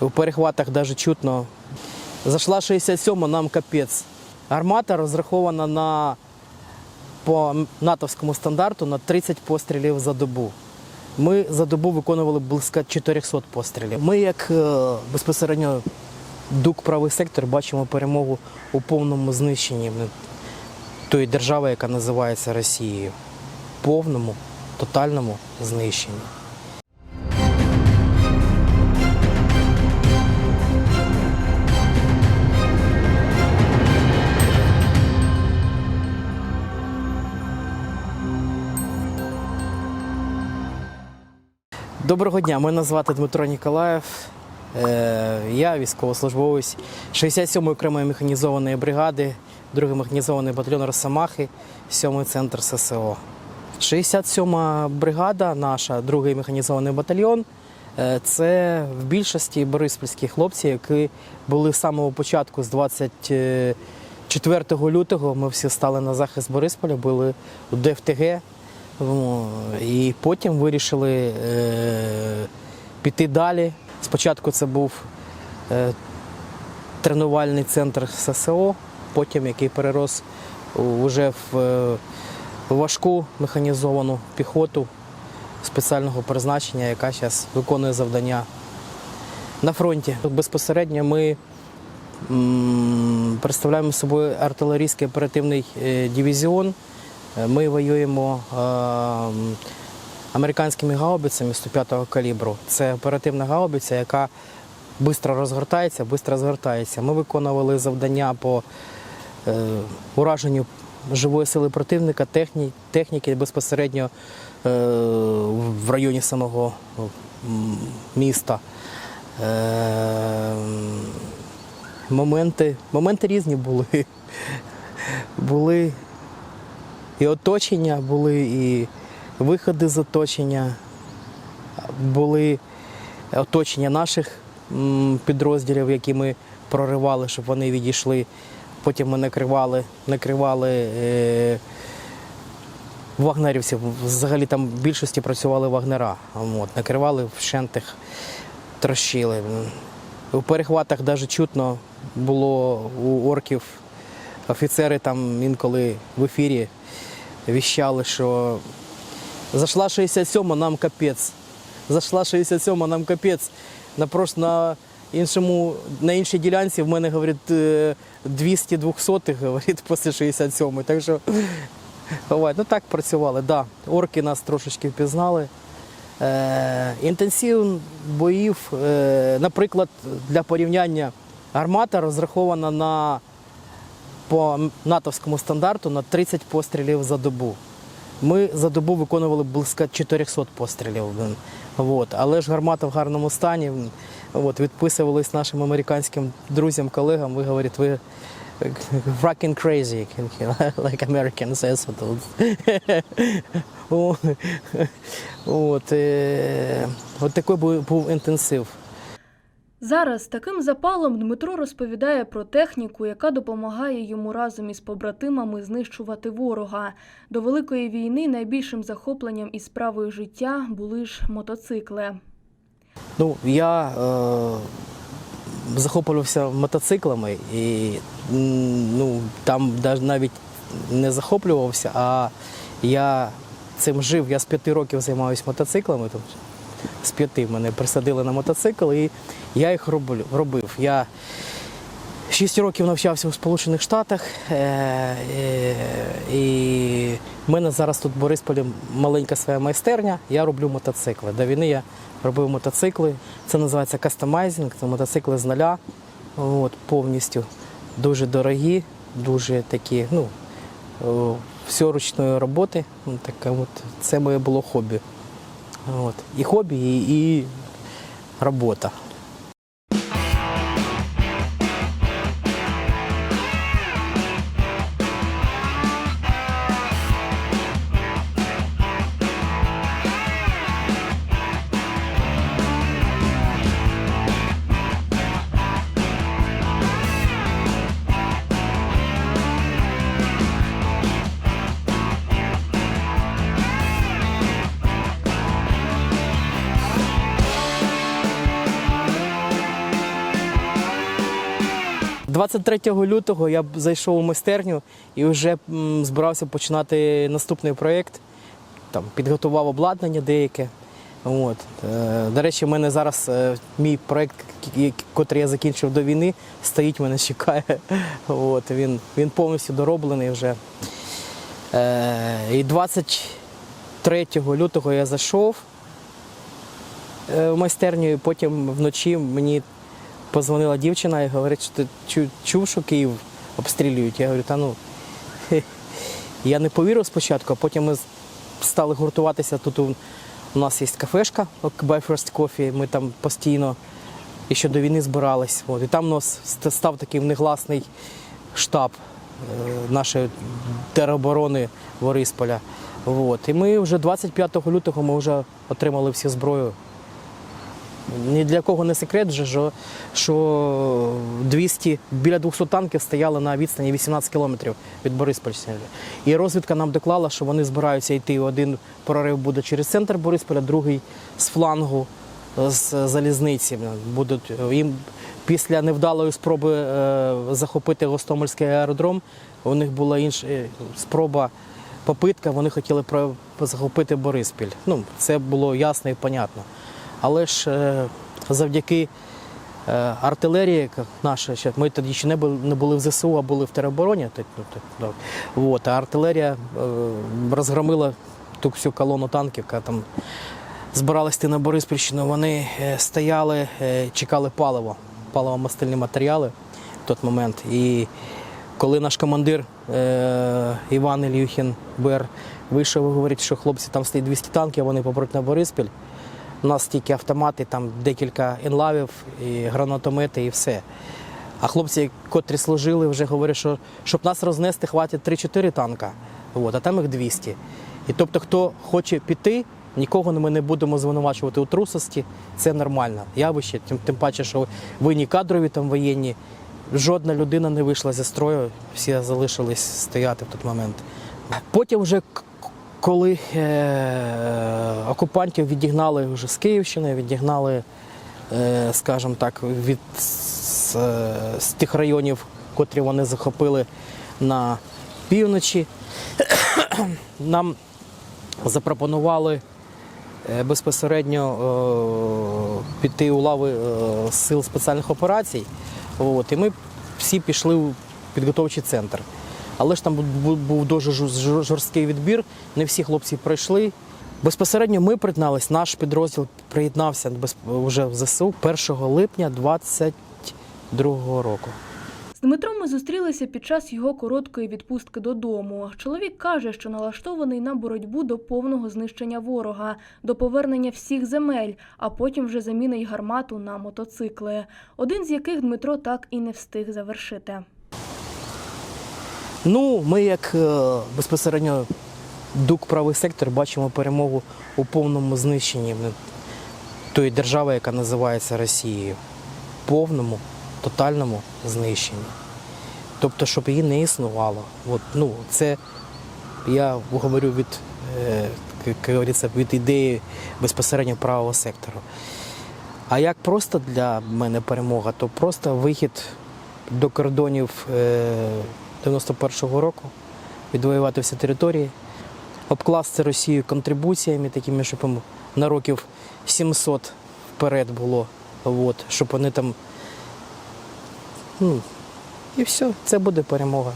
У перехватах навіть чутно. Зайшла 67 нам капець. Гармата розрахована на по натовському стандарту на 30 пострілів за добу. Ми за добу виконували близько 400 пострілів. Ми, як е, безпосередньо ДУК правий сектор, бачимо перемогу у повному знищенні тої держави, яка називається Росією. Повному, тотальному знищенні. Доброго дня, мене звати Дмитро Ніколаєв. Е, Я військовослужбовець 67-ї окремої механізованої бригади, 2-й механізований батальйон Росомахи, 7-й центр ССО. 67-ма бригада, наша, 2-й механізований батальйон. е, Це в більшості бориспільські хлопці, які були з самого початку, з 24 лютого. Ми всі стали на захист Борисполя, були у ДФТГ. О, І потім вирішили е, піти далі. Спочатку це був е, тренувальний центр ССО, потім який перерос вже в е, важку механізовану піхоту спеціального призначення, яка зараз виконує завдання на фронті. Безпосередньо ми представляємо собою артилерійський оперативний е, дивізіон. Е, Ми воюємо е, американськими гаубицями 105-го калібру. Це оперативна гаубиця, яка швидко розгортається, швидко згортається. Ми виконували завдання по е, ураженню живої сили противника, техні, техніки безпосередньо в районі самого міста. Моменти, моменти різні були. Були і оточення, були і виходи з оточення, були оточення наших підрозділів, які ми проривали, щоб вони відійшли. Потім ми накривали, накривали е, вагнерівців. Взагалі там в більшості працювали вагнера. От, накривали вщентих, трощили. У перехватах навіть чутно було у орків. Офіцери там інколи в ефірі віщали, що зайшла 67 нам капець. Зайшла 67 нам капець. На, прош... на, іншому, на іншій ділянці в мене, говорить, е, 200 200 говорить, після 67 Так що, ну так працювали, да. Орки нас трошечки впізнали. Е, інтенсив боїв, е, наприклад, для порівняння гармата розрахована на по натовському стандарту на 30 пострілів за добу. Ми за добу виконували близько 400 пострілів. От. Але ж гармата в гарному стані. От. Відписувались нашим американським друзям, колегам. Ви говорите, ви fucking crazy, like American says. О, От, е, от такий був інтенсив. Зараз таким запалом Дмитро розповідає про техніку, яка допомагає йому разом із побратимами знищувати ворога. До Великої війни найбільшим захопленням і справою життя були ж мотоцикли. Ну, я е, захоплювався мотоциклами і ну, там навіть не захоплювався, а я цим жив. Я з п'яти років займаюся мотоциклами. Там, з п'яти мене присадили на мотоцикл, і я їх робив. Я Шість років навчався у Сполучених Штатах, е, е, і в мене зараз тут в Борисполі маленька своя майстерня. Я роблю мотоцикли. До війни я робив мотоцикли. Це називається кастомайзинг, це мотоцикли з нуля. От, повністю дуже дорогі, дуже такі, ну, все ручної роботи. Ну, Таке от, це моє було хобі. От. І хобі, і, і робота. 23 лютого я зайшов у майстерню і вже збирався починати наступний проєкт. Там підготував обладнання деяке. От. Е, До речі, в мене зараз е, мій проєкт, який я закінчив до війни, стоїть, мене чекає. От. Він, він повністю дороблений вже. Е, І 23 лютого я зайшов в майстерню, і потім вночі мені позвонила дівчина і говорить, що ти чув, що Київ обстрілюють. Я говорю, та ну. хе». Я не повірив спочатку, а потім ми стали гуртуватися. Тут у, нас є кафешка Buy First Coffee, ми там постійно і ще до війни збирались. От. І там у нас став такий негласний штаб е, нашої тероборони Борисполя. От. І ми вже 25 лютого ми вже отримали всю зброю. Ні для кого не секрет, що, що 200, біля 200 танків стояли на відстані 18 кілометрів від Борисполя. І розвідка нам доклала, що вони збираються йти. Один прорив буде через центр Борисполя, другий з флангу з залізниці. Будуть їм після невдалої спроби е, захопити Гостомельський аеродром. У них була інша е, спроба, попитка. Вони хотіли захопити Бориспіль. Ну, це було ясно і понятно. Але ж е, завдяки е, артилерії наша, ми тоді ще не були, в ЗСУ, а були в теробороні. ну, а артилерія е, розгромила ту всю колону танків, яка там збиралась йти на Бориспільщину. Вони стояли, чекали паливо, паливо-мастильні матеріали в той момент. І коли наш командир Іван Ільюхін Бер вийшов і говорить, що хлопці там стоїть 200 танків, вони попруть на Бориспіль. У нас тільки автомати, там декілька енлавів, і гранатомети, і все. А хлопці, котрі служили, вже говорять, що щоб нас рознести, хватить 3-4 танка, от, а там їх 200. І тобто, хто хоче піти, нікого ми не будемо звинувачувати у трусості, це нормально. Явище, тим, тим паче, що ви не кадрові там воєнні, жодна людина не вийшла зі строю, всі залишились стояти в той момент. Потім вже коли е, окупантів відігнали вже з Київщини, відігнали, е, скажімо так, від з, з тих районів, котрі вони захопили на півночі, нам запропонували е, безпосередньо піти у лави сил спеціальних операцій. От, і ми всі пішли у підготовчий центр. Але ж там бу- бу- був дуже жор- жор- жорсткий відбір, не всі хлопці пройшли. Безпосередньо ми приєднались, наш підрозділ приєднався вже в ЗСУ 1 липня 22 року. З Дмитром ми зустрілися під час його короткої відпустки додому. Чоловік каже, що налаштований на боротьбу до повного знищення ворога, до повернення всіх земель, а потім вже замінить гармату на мотоцикли, один з яких Дмитро так і не встиг завершити. Ну, ми як е, безпосередньо ДУК правий сектор бачимо перемогу у повному знищенні ну, тої держави, яка називається Росією. Повному, тотальному знищенні. Тобто, щоб її не існувало. От, ну, це я говорю від, е, як від ідеї безпосередньо правого сектору. А як просто для мене перемога, то просто вихід до кордонів е, 91-го року, відвоювати всі території, обкласти Росію контрибуціями, такими, щоб їм на років 700 вперед було, от, щоб вони там. Ну, і все, це буде перемога.